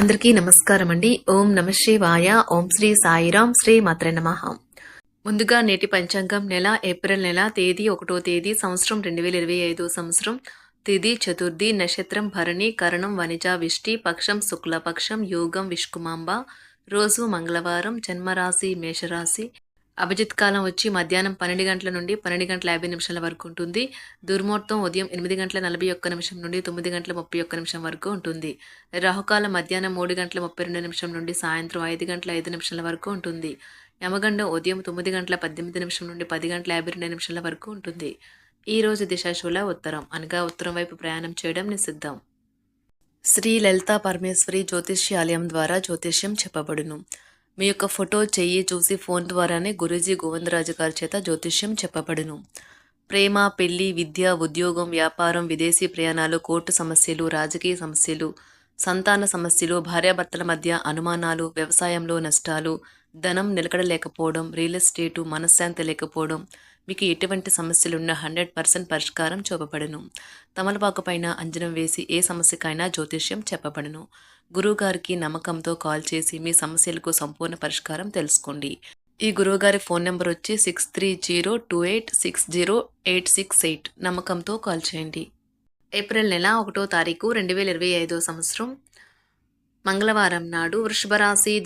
అందరికీ నమస్కారం అండి. ఓం నమ శివాయ. ఓం శ్రీ సాయిరాం. శ్రీ మాత్ర నమ. ముందుగా నేటి పంచాంగం నెల ఏప్రిల్ నెల తేదీ ఒకటో తేదీ సంవత్సరం రెండు వేల ఇరవై ఐదో సంవత్సరం. తిథి చతుర్థి నక్షత్రం భరణి కరణం వనిజ విష్టి పక్షం శుక్లపక్షం యోగం విష్కుమాంబ. రోజు మంగళవారం జన్మరాశి మేషరాశి. అభిజిత్ కాలం వచ్చి మధ్యాహ్నం పన్నెండు గంటల నుండి పన్నెండు గంటల యాభై నిమిషాల వరకు ఉంటుంది. దుర్ముహూర్తం ఉదయం ఎనిమిది గంటల నలభై ఒక్క నిమిషం నుండి తొమ్మిది గంటల ముప్పై ఒక్క నిమిషం వరకు ఉంటుంది. రాహుకాలం మధ్యాహ్నం మూడు గంటల ముప్పై రెండు నిమిషం నుండి సాయంత్రం ఐదు గంటల ఐదు నిమిషాల వరకు ఉంటుంది. యమగండం ఉదయం తొమ్మిది గంటల పద్దెనిమిది నిమిషం నుండి పది గంటల యాభై రెండు నిమిషాల వరకు ఉంటుంది. ఈ రోజు దిశాశూల ఉత్తరం. అనగా ఉత్తరం వైపు ప్రయాణం చేయడం నిషిద్ధం. శ్రీ లలితా పరమేశ్వరి జ్యోతిష్యాలయం ద్వారా జ్యోతిష్యం చెప్పబడును. మీ యొక్క ఫోటో చెయ్యి చూసి ఫోన్ ద్వారానే గురూజీ గోవిందరాజు గారి చేత జ్యోతిష్యం చెప్పబడును. ప్రేమ పెళ్ళి విద్య ఉద్యోగం వ్యాపారం విదేశీ ప్రయాణాలు కోర్టు సమస్యలు రాజకీయ సమస్యలు సంతాన సమస్యలు భార్యాభర్తల మధ్య అనుమానాలు వ్యవసాయంలో నష్టాలు ధనం నిలకడలేకపోవడం రియల్ ఎస్టేటు మనశ్శాంతి లేకపోవడం మీకు ఎటువంటి సమస్యలున్నా హండ్రెడ్ పర్సెంట్ పరిష్కారం చూపబడును. తమలపాకు పైన అంజనం వేసి ఏ సమస్యకైనా జ్యోతిష్యం చెప్పబడును. గురువుగారికి నమ్మకంతో కాల్ చేసి మీ సమస్యలకు సంపూర్ణ పరిష్కారం తెలుసుకోండి. ఈ గురువుగారి ఫోన్ నెంబర్ వచ్చి six three zero two eight six zero eight six eight. నమ్మకంతో కాల్ చేయండి. ఏప్రిల్ నెల ఒకటో తారీఖు రెండు వేల ఇరవై ఐదో సంవత్సరం. మంగళవారం నాడు వృషభ రాశి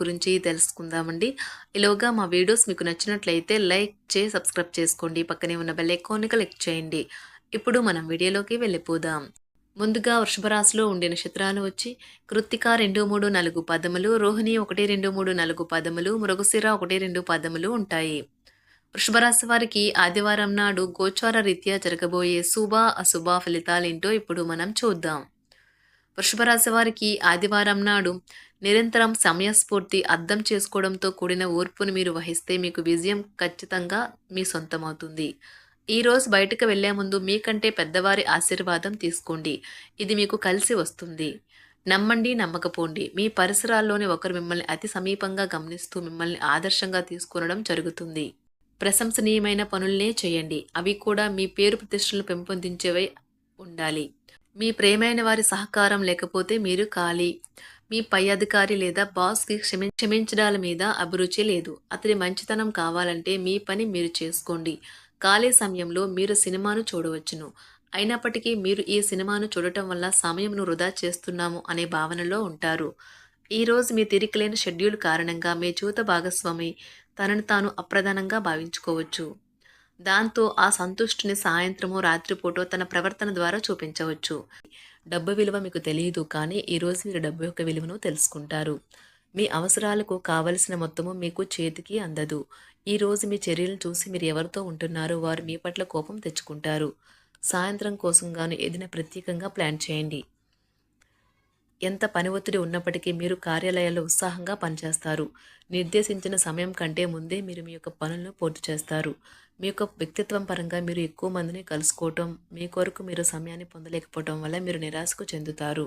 గురించి తెలుసుకుందామండి. ఇలోగా మా వీడియోస్ మీకు నచ్చినట్లయితే లైక్ చేసి సబ్స్క్రైబ్ చేసుకోండి. పక్కనే ఉన్న బెల్ ఐకాన్ని క్లిక్ చేయండి. ఇప్పుడు మనం వీడియోలోకి వెళ్ళిపోదాం. ముందుగా వృషభరాశిలో ఉండే నక్షత్రాలు వచ్చి కృత్తిక రెండు మూడు నాలుగు పదములు రోహిణి ఒకటి రెండు మూడు నాలుగు పదములు మృగశిర ఒకటి రెండు పదములు ఉంటాయి. వృషభరాశి వారికి ఆదివారం నాడు గోచార రీత్యా జరగబోయే శుభ అశుభ ఫలితాలేంటో ఇప్పుడు మనం చూద్దాం. వృషభరాశి వారికి ఆదివారం నాడు నిరంతరం సమయస్ఫూర్తి అర్థం చేసుకోవడంతో కూడిన ఓర్పును మీరు వహిస్తే మీకు విజయం ఖచ్చితంగా మీ సొంతమవుతుంది. ఈరోజు బయటకు వెళ్ళే ముందు మీకంటే పెద్దవారి ఆశీర్వాదం తీసుకోండి. ఇది మీకు కలిసి వస్తుంది. నమ్మండి నమ్మకపోండి. మీ పరిసరాల్లోని ఒకరు మిమ్మల్ని అతి సమీపంగా గమనిస్తూ మిమ్మల్ని ఆదర్శంగా తీసుకునడం జరుగుతుంది. ప్రశంసనీయమైన పనుల్నే చేయండి. అవి కూడా మీ పేరు ప్రతిష్టలు పెంపొందించేవై ఉండాలి. మీ ప్రేమైన వారి సహకారం లేకపోతే మీరు ఖాళీ. మీ పై అధికారి లేదా బాస్కి క్షమి క్షమించడాల మీద అభిరుచి లేదు. అతడి మంచితనం కావాలంటే మీ పని మీరు చేసుకోండి. ఖాళీ సమయంలో మీరు సినిమాను చూడవచ్చును. అయినప్పటికీ మీరు ఈ సినిమాను చూడటం వల్ల సమయంను వృధా చేస్తున్నాము అనే భావనలో ఉంటారు. ఈరోజు మీ తిరిగిలేని షెడ్యూల్ కారణంగా మీ జీవిత భాగస్వామి తనను తాను అప్రధానంగా భావించుకోవచ్చు. దాంతో ఆ సంతుష్టిని సాయంత్రము రాత్రిపూట తన ప్రవర్తన ద్వారా చూపించవచ్చు. డబ్బు విలువ మీకు తెలియదు కానీ ఈరోజు మీరు డబ్బు యొక్క విలువను తెలుసుకుంటారు. మీ అవసరాలకు కావలసిన మొత్తము మీకు చేతికి అందదు. ఈ రోజు మీ చర్యలు చూసి మీరు ఎవరితో ఉంటున్నారో వారు మీ పట్ల కోపం తెచ్చుకుంటారు. సాయంత్రం కోసం గాను ఏదైనా ప్రత్యేకంగా ప్లాన్ చేయండి. ఎంత పని ఒత్తిడి ఉన్నప్పటికీ మీరు కార్యాలయాల్లో ఉత్సాహంగా పనిచేస్తారు. నిర్దేశించిన సమయం కంటే ముందే మీరు మీ యొక్క పనులను పూర్తి చేస్తారు. మీ యొక్క వ్యక్తిత్వం పరంగా మీరు ఎక్కువ మందిని కలుసుకోవటం మీ కొరకు మీరు సమయాన్ని పొందలేకపోవటం వల్ల మీరు నిరాశకు చెందుతారు.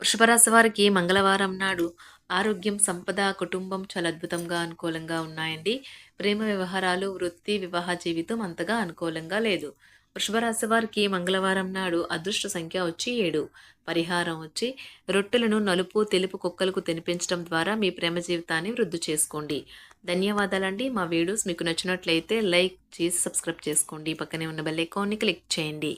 వృషభరాశి వారికి మంగళవారం నాడు ఆరోగ్యం సంపద కుటుంబం చాలా అద్భుతంగా అనుకూలంగా ఉన్నాయండి. ప్రేమ వ్యవహారాలు వృత్తి వివాహ జీవితం అంతగా అనుకూలంగా లేదు. వృషభరాశి వారికి మంగళవారం నాడు అదృష్ట సంఖ్య వచ్చి ఏడు. పరిహారం వచ్చి రొట్టెలను నలుపు తెలుపు కుక్కలకు తినిపించడం ద్వారా మీ ప్రేమ జీవితాన్ని వృద్ధి చేసుకోండి. ధన్యవాదాలండి. మా వీడియోస్ మీకు నచ్చినట్లయితే లైక్ చేసి సబ్స్క్రైబ్ చేసుకోండి. పక్కనే ఉన్న బెల్ ఐకాన్ని క్లిక్ చేయండి.